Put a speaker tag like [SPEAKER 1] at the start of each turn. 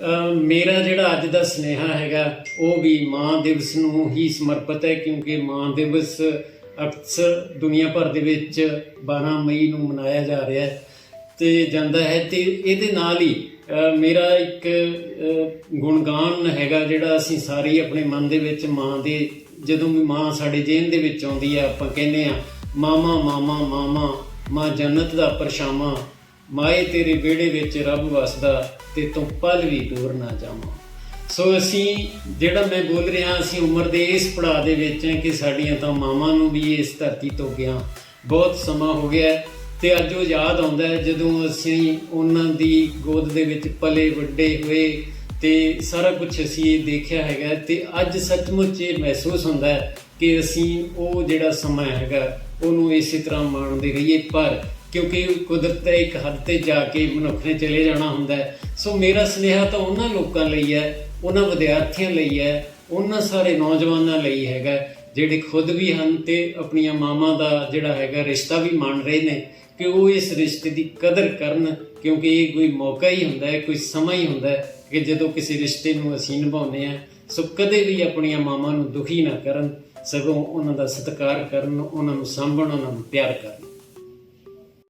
[SPEAKER 1] ਮੇਰਾ ਜਿਹੜਾ ਅੱਜ ਦਾ ਸਨੇਹਾ ਹੈਗਾ, ਉਹ ਵੀ ਮਾਂ ਦਿਵਸ ਨੂੰ ਹੀ ਸਮਰਪਿਤ ਹੈ, ਕਿਉਂਕਿ ਮਾਂ ਦਿਵਸ ਅਕਸਰ ਦੁਨੀਆ ਭਰ ਦੇ ਵਿੱਚ 12 ਮਈ ਨੂੰ ਮਨਾਇਆ ਜਾ ਰਿਹਾ ਹੈ ਤੇ ਜਾਂਦਾ ਹੈ ਤੇ ਇਹਦੇ ਨਾਲ ਹੀ ਮੇਰਾ ਇੱਕ ਗੁਣਗਾਨ ਹੈਗਾ ਜਿਹੜਾ ਅਸੀਂ ਸਾਰੇ ਆਪਣੇ ਮਨ ਦੇ ਵਿੱਚ ਮਾਂ ਦੇ, ਜਦੋਂ ਵੀ ਮਾਂ ਸਾਡੇ ਜੇਨ ਦੇ ਵਿੱਚ ਆਉਂਦੀ ਹੈ, ਆਪਾਂ ਕਹਿੰਦੇ ਆ ਮਾਮਾ ਮਾਮਾ ਮਾਮਾ, ਮਾਂ ਜੰਨਤ ਦਾ ਪਰਛਾਵਾਂ ਮਾਏ ਤੇਰੇ ਵਿਹੜੇ ਵਿੱਚ ਰੱਬ ਵਸਦਾ ਤੇ ਤੂੰ ਪਲ ਵੀ ਦੂਰ ਨਾ ਜਾਵਾਂ। ਸੋ ਅਸੀਂ ਜਿਹੜਾ ਮੈਂ ਬੋਲ ਰਿਹਾ, ਅਸੀਂ ਉਮਰ ਦੇ ਇਸ ਪੜਾਅ ਦੇ ਵਿੱਚ ਹਾਂ ਕਿ ਸਾਡੀਆਂ ਤਾਂ ਮਾਵਾਂ ਨੂੰ ਵੀ ਇਸ ਧਰਤੀ ਤੋਂ ਗਿਆ। ਬਹੁਤ ਸਮਾਂ ਹੋ ਗਿਆ ਹੈ ਤੇ ਅੱਜ ਉਹ ਯਾਦ ਆਉਂਦਾ ਹੈ ਜਦੋਂ ਅਸੀਂ ਉਹਨਾਂ ਦੀ ਗੋਦ ਦੇ ਵਿੱਚ ਪਲੇ ਵੱਡੇ ਹੋਏ ਤੇ ਸਾਰਾ ਕੁਝ ਅਸੀਂ ਇਹ ਦੇਖਿਆ ਹੈਗਾ ਤੇ ਅੱਜ ਸੱਚਮੁੱਚ ਇਹ ਮਹਿਸੂਸ ਹੁੰਦਾ ਹੈ ਕਿ ਅਸੀਂ ਉਹ ਜਿਹੜਾ ਸਮਾਂ ਹੈਗਾ, ਉਹਨੂੰ ਇਸੇ ਤਰ੍ਹਾਂ ਮਾਣਦੇ ਰਹੀਏ। ਪਰ ਕਿਉਂਕਿ ਕੁਦਰਤ ਦੇ ਇੱਕ ਹੱਦ ਤੇ ਜਾ ਕੇ ਮਨੁੱਖ ਨੇ ਚਲੇ ਜਾਣਾ ਹੁੰਦਾ ਸੋ ਮੇਰਾ ਸੁਨੇਹਾ ਤਾਂ ਉਹਨਾਂ ਲੋਕਾਂ ਲਈ ਹੈ, ਉਹਨਾਂ ਵਿਦਿਆਰਥੀਆਂ ਲਈ ਹੈ, ਉਹਨਾਂ ਸਾਰੇ ਨੌਜਵਾਨਾਂ ਲਈ ਹੈਗਾ ਜਿਹੜੇ ਖੁਦ ਵੀ ਹਨ ਤੇ ਆਪਣੀਆਂ ਮਾਵਾਂ ਦਾ ਜਿਹੜਾ ਹੈਗਾ ਰਿਸ਼ਤਾ ਵੀ ਮੰਨ ਰਹੇ ਨੇ ਕਿ ਉਹ ਇਸ ਰਿਸ਼ਤੇ ਦੀ ਕਦਰ ਕਰਨ, ਕਿਉਂਕਿ ਇਹ ਕੋਈ ਮੌਕਾ ਹੀ ਹੁੰਦਾ ਹੈ, ਕੋਈ ਸਮਾਂ ਹੀ ਹੁੰਦਾ ਹੈ ਕਿ ਜਦੋਂ ਕਿਸੇ ਰਿਸ਼ਤੇ ਨੂੰ ਅਸੀਂ ਨਿਭਾਉਂਦੇ ਆ ਸੋ ਕਦੇ ਵੀ ਆਪਣੀਆਂ ਮਾਵਾਂ ਨੂੰ ਦੁਖੀ ਨਾ ਕਰਨ, ਸਗੋਂ ਉਹਨਾਂ ਦਾ ਸਤਿਕਾਰ ਕਰਨ, ਉਹਨਾਂ ਨੂੰ ਸਾਂਭਣ, ਉਹਨਾਂ ਨੂੰ ਪਿਆਰ ਕਰਨ।